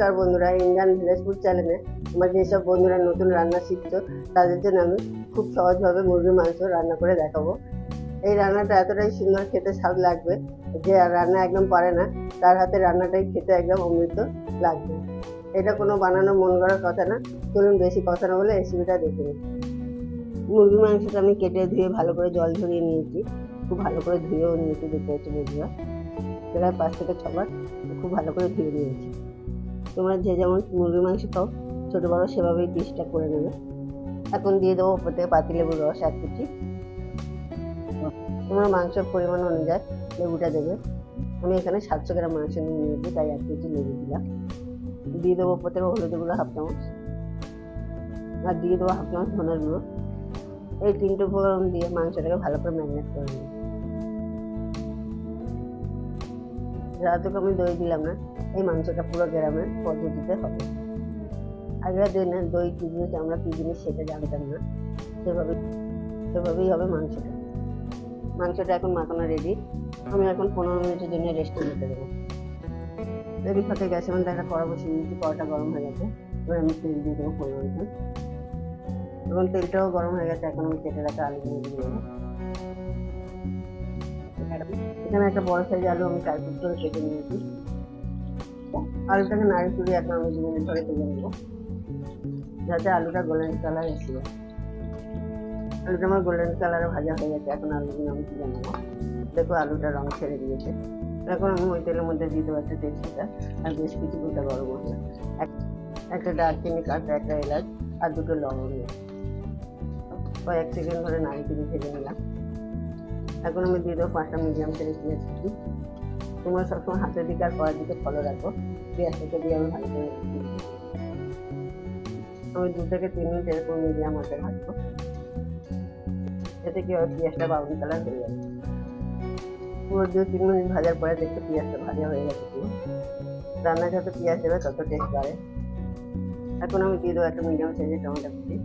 নমস্কার বন্ধুরা Indian village food চ্যানেলে আমার যেসব বন্ধুরা নতুন রান্না শিখছো, তাদের জন্য আমি খুব সহজভাবে মুরগির মাংস রান্না করে দেখাবো। এই রান্নাটা এতটাই সুন্দর, খেতে স্বাদ লাগবে যে আর রান্না একদম পারে না, তার হাতে রান্নাটাই খেতে একদম অমৃত লাগবে। এটা কোনো বানানো মন করার কথা না, চলুন বেশি কথা না বলে রেসিপিটা দেখে নিই। মুরগির মাংসটা আমি কেটে ধুয়ে ভালো করে জল ঝরিয়ে নিয়েছি, খুব ভালো করে ধুয়েও নিয়েছি দেখতে হচ্ছে বন্ধুরা। প্রায় পাঁচ থেকে ছবার খুব ভালো করে ধুয়ে নিয়েছি। তোমরা যে যেমন মুরগির মাংস খাও, ছোটো বড়ো সেভাবেই ডিশটা করে নেবে। এখন দিয়ে দেবো ওপর থেকে পাতিলেবুর রস এক কুচি তোমরা মাংসের পরিমাণ অনুযায়ী লেবুটা দেবে। আমি এখানে সাতশো গ্রাম মাংস নিয়ে নিয়েছি, তাই এক কেজি লেবু দিলাম। দিয়ে দেবো ওপর থেকে হলুদ গুঁড়ো হাফ চামচ। আর দিয়ে দেবো হাফ চামচ ধনের গুঁড়ো। এই তিনটে উপকরণ দিয়ে মাংসটাকে ভালো করে ম্যারিনেট করে নেব। রাতকে আমি দই দিলাম না এই মাংসটা পুরো গ্রামের পদ্ধতিতে হবে। আগের দিনে দই জিনিস আমরা কি জিনিস সেটা জানতাম না। সেভাবে, সেভাবেই হবে মাংসটা। মাংসটা এখন মাখানো রেডি আমি এখন পনেরো মিনিটের জন্য রেস্টে দিতে দেবো। রেডি ফাঁকে গ্যাসের মধ্যে দেখা কড়া বসিয়ে নিয়েছি কড়াটা গরম হয়ে গেছে। এবার আমি তেল দিয়ে দেবো পনেরো মিনিট। এখন তেলটাও গরম হয়ে গেছে, এখন আমি কেটে রাখা আলুগুলো দিয়ে দেবো। এখানে একটা বড় সাইজ আলু আমি চার করে কেটে নিয়েছি। আলুটাকে নাড়ি চুড়ি এখন আমি দু মিনিট ধরে তুলে নেব যাতে আলুটা গোল্ডেন কালার এসে আলুটা আমার গোল্ডেন কালারে ভাজা হয়ে গেছে, এখন আলুগুলো আমি তুলে নেব। দেখো আলুটা রং ছেড়ে দিয়েছে। এখন আমি ওই তেলের মধ্যে দিয়ে দেবো একটা তেজপাতা, আর বেশ কিছু গোটা গরম মশলা। এক- একটা দারচিনি কাটা একটা এলাচ, আর দুটো লবঙ্গ কয়েক সেকেন্ড ধরে নাড়ি চুড়ি ভেজে নিলাম। এখন আমি দিয়ে দেবো পাঁচটা মিডিয়াম সাইজ পেঁয়াজ কুচি। তোমরা সবসময় হাতের দিকে আর কড়ার দিকে ফলো রাখো। পেঁয়াজটাকে দিয়ে আমি ভালো করে দু থেকে তিন মিনিট এরকম মিডিয়াম হাতে ভাজবো এতে কি হবে পেঁয়াজটা বাউন কালার হয়ে যাবে। পুরো দু তিন মিনিট ভাজার পরে দেখতে পেঁয়াজটা ভাজা হয়ে গেছে পুরো। রান্না যত পেঁয়াজ দেবে তত টেস্ট বাড়ে। এখন আমি দিয়ে দেবো একটা মিডিয়াম সাইজের টমেটো কুচি।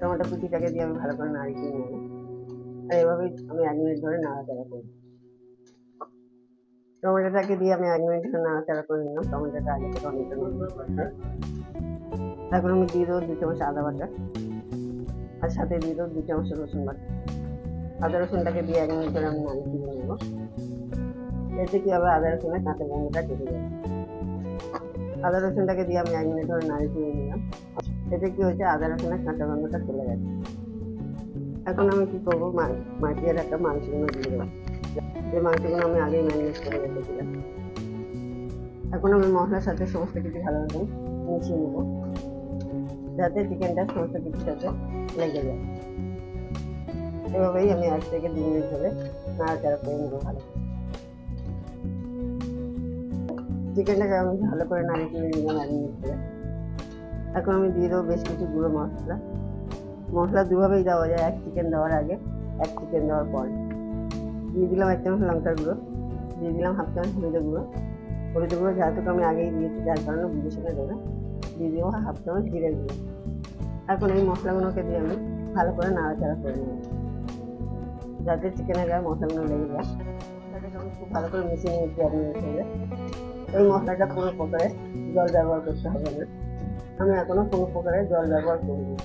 টমেটো কুচিটাকে দিয়ে আমি ভালো করে নাড়ি দিয়ে নেব। আর এভাবেই আমি এক মিনিট ধরে নাড়াচাড়া করি টমেটোটাকে দিয়ে আমি এক মিনিট নাড়াচাড়া করে নিলাম। টমেটোটা আগে থেকে অনেকটা। এখন আমি দিয়ে দেবো দু চামচ আদা বাটা আর সাথে দিয়ে দেবো দু চামচ রসুন বাটা। আদা রসুনটাকে দিয়ে এক মিনিট ধরে আমি নাড়ি দিয়ে নেব। এতে কি হবে? আদা রসুনের কাঁচা গন্ধটা কেটে যাবে। আদা রসুনটাকে দিয়ে আমি এক মিনিট ধরে নাড়ি দিয়ে নিলাম। এতে কি হয়েছে? আদা রসুনের কাঁচা গন্ধটা চলে গেছে। এখন আমি কি করব? মাটির একটা মাংসগুলো দিয়ে দেবো। যে মাংসগুলো আমি আগেই ম্যারিনেট করে রেখেছিলাম। এখন আমি মশলার সাথে সমস্ত কিছু ভালো মতন মিশিয়ে নেব। যাতে চিকেনটা সমস্ত কিছুর সাথে লেগে যায়। এভাবেই আমি এক থেকে দু মিনিট ধরে নাড়াচাড়া করে নেব ভালো চিকেনটাকে আমি ভালো করে নাড়িয়ে চড়িয়ে নিলাম মিনিট ধরে। এখন আমি দিয়ে দেবো বেশ কিছু গুঁড়ো মশলা। মশলা দুভাবেই দেওয়া যায়, এক চিকেন দেওয়ার আগে, এক চিকেন দেওয়ার পরে। দিয়ে দিলাম এক চামচ লঙ্কার গুঁড়ো, দিয়ে দিলাম হাফ চামচ হলুদের গুঁড়ো। হলুদের গুঁড়ো যেহেতু আমি আগেই দিয়েছি, যার কারণে বুঝে শুনে দেবে দিয়ে দেবো হাফ চামচ জিরে গুঁড়ো। এখন এই মশলাগুলোকে দিয়ে আমি ভালো করে নাড়াচাড়া করে নেব। যাতে চিকেনের গায়ে মশলাগুলো লেগে যায়। খুব ভালো করে মিশিয়ে নিয়েছি মিনিট এই মশলাটা কোনো প্রকারে জল ব্যবহার করতে হবে না। আমি এখনও কোনো প্রকারে জল ব্যবহার করিনি।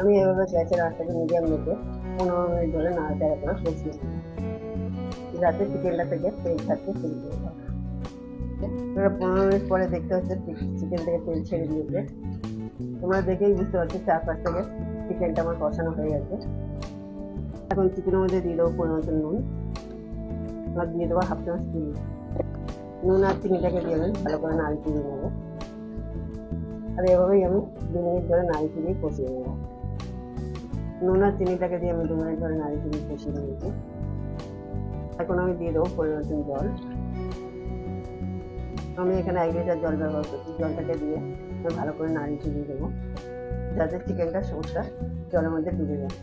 আমি এভাবে গ্যাসের আঁচটাকে মিডিয়াম রেখে পনেরো মিনিট ধরে নাড়াচাড়া করে কষিয়ে যাতে চিকেনটা থেকে তেল ছাড়তে শুরু করে এবার পনেরো মিনিট পরে দেখতে হচ্ছে চিকেন থেকে তেল ছেড়ে দিয়েছে। তোমরা দেখেই বুঝতে পারছ চার পাঁচ থেকে চিকেনটা আমার কষানো হয়ে গেছে। এখন চিকেনের মধ্যে দিয়ে দেবো মতন নুন। আর দিয়ে দেবো হাফ চামচ চিনি। নুন আর চিনিটাকে দিয়ে আমি ভালো করে নাড়ি চিনি নেব। আর এভাবেই আমি দু মিনিট ধরে নাড়ি চিনি কষিয়ে নেব। নুন আর চিনিটাকে দিয়ে আমি দু মিনিট ধরে নাড়ি চিনি কষিয়ে নিয়েছি। এখন আমি দিয়ে দেবো পরিমাণ জল। আমি এখানে এক লিটার জল ব্যবহার করছি, জলটাকে দিয়ে আমি ভালো করে নাড়ি চিনি দেবো। যাতে চিকেনটা সমস্যা জলের মধ্যে ডুবে যায়।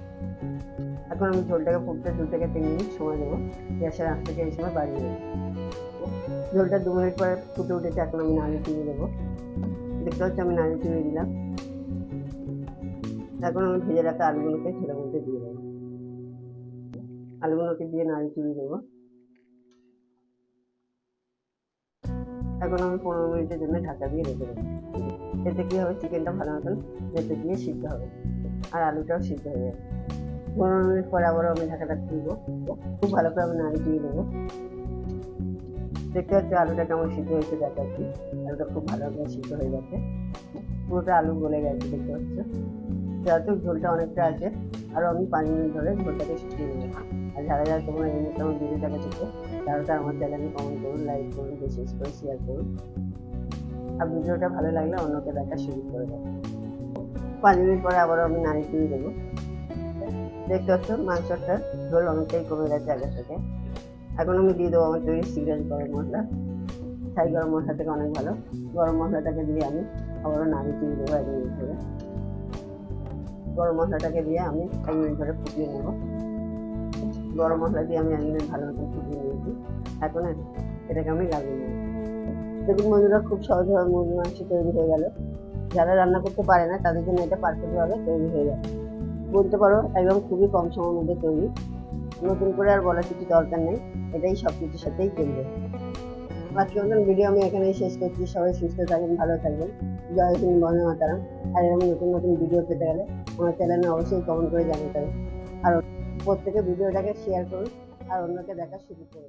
এখন আমি ঝোলটাকে ফুটতে দু থেকে তিন মিনিট সময় দেবো। গ্যাসের আঁচ থেকে এই সময় বাড়িয়ে দেবো। ঝোলটা দু মিনিট পরে ফুটে উঠেছে, এখন আমি নাড়ি চিনি দেবো। দেখতে হচ্ছে আমি নাড়ি চিনি দিলাম। এখন আমি ভেজে রাখা আলুগুলোকে ঝোলের মধ্যে দিয়ে দেবো। আলুগুলোকে দিয়ে নাড়ি চুড়ি দেবো এখন আমি পনেরো মিনিটের জন্য ঢাকা দিয়ে রেখে দেবো। এতে কী হবে? চিকেনটা ভালো মতন ভেতর দিয়ে সিদ্ধ হবে। আর আলুটাও সিদ্ধ হয়ে যাবে। পনেরো মিনিট পরে আবারও আমি ঢাকাটা তুলবো খুব ভালো করে আমি নাড়ি দিয়ে দেবো দেখতে পাচ্ছি আলুটা কেমন সিদ্ধ হয়েছে দেখাচ্ছি। আলুটা খুব ভালো করে সিদ্ধ হয়ে গেছে। পুরোটা আলু গলে গেছে, দেখতে পাচ্ছ? যেহেতু ঝোলটা অনেকটা আছে। আরও আমি পাঁচ মিনিট ধরে ঝোলটাকে শুকিয়ে নেব। আর যারা যারা তোমরা এই আমার ভিডিওটাকে দেখো তারা তো আমার চ্যানেলে কমেন্ট করুন লাইক করুন বেশি বেশি করে শেয়ার করুন। আর ভিডিওটা ভালো লাগলে অন্যকে দেখা শুরু করে দেবো পাঁচ মিনিট পরে আবারও আমি নাড়ি দিয়ে দেবো। দেখতে পাচ্ছ, মাংসটা ঝোল অনেকটাই কমে গেছে আগে থেকে। এখন আমি দিয়ে দেবো আমার তৈরি সিরিয়াল গরম মশলা। ছাই গরম মশলা থেকে অনেক ভালো। গরম মশলাটাকে দিয়ে আমি আবারও নাড়ি দিয়ে দেবো এক মিনিট ধরে। গরম মশলাটাকে দিয়ে আমি এক মিনিট ধরে ফুটিয়ে নেব। গরম মশলা দিয়ে আমি এক মিনিট ভালো মতো ফুটিয়ে নিয়েছি। এখন এটাকে আমি লাগিয়ে নেব। দেখুন বন্ধুরা, খুব সহজভাবে মুরগি মাংস তৈরি হয়ে গেল। যারা রান্না করতে পারে না, তাদের জন্য এটা পারফেক্টভাবে তৈরি হয়ে যাবে। বলতে পারো, একদম খুবই কম সময়ের মধ্যে তৈরি। নতুন করে আর বলার কিছু দরকার নেই, এটাই সব কিছুর সাথেই চলবে। আজকে মতন ভিডিও আমি এখানেই শেষ করছি। সবাই সুস্থ থাকবেন ভালো থাকবেন জয় হিন্দ, বন্দে মাতারাম। আর এরকম নতুন নতুন ভিডিও পেতে গেলে আমার চ্যানেলে অবশ্যই কমেন্ট করে জানাতে হবে আর প্রত্যেকে ভিডিওটাকে শেয়ার করুন আর অন্যকে দেখা শুরু করে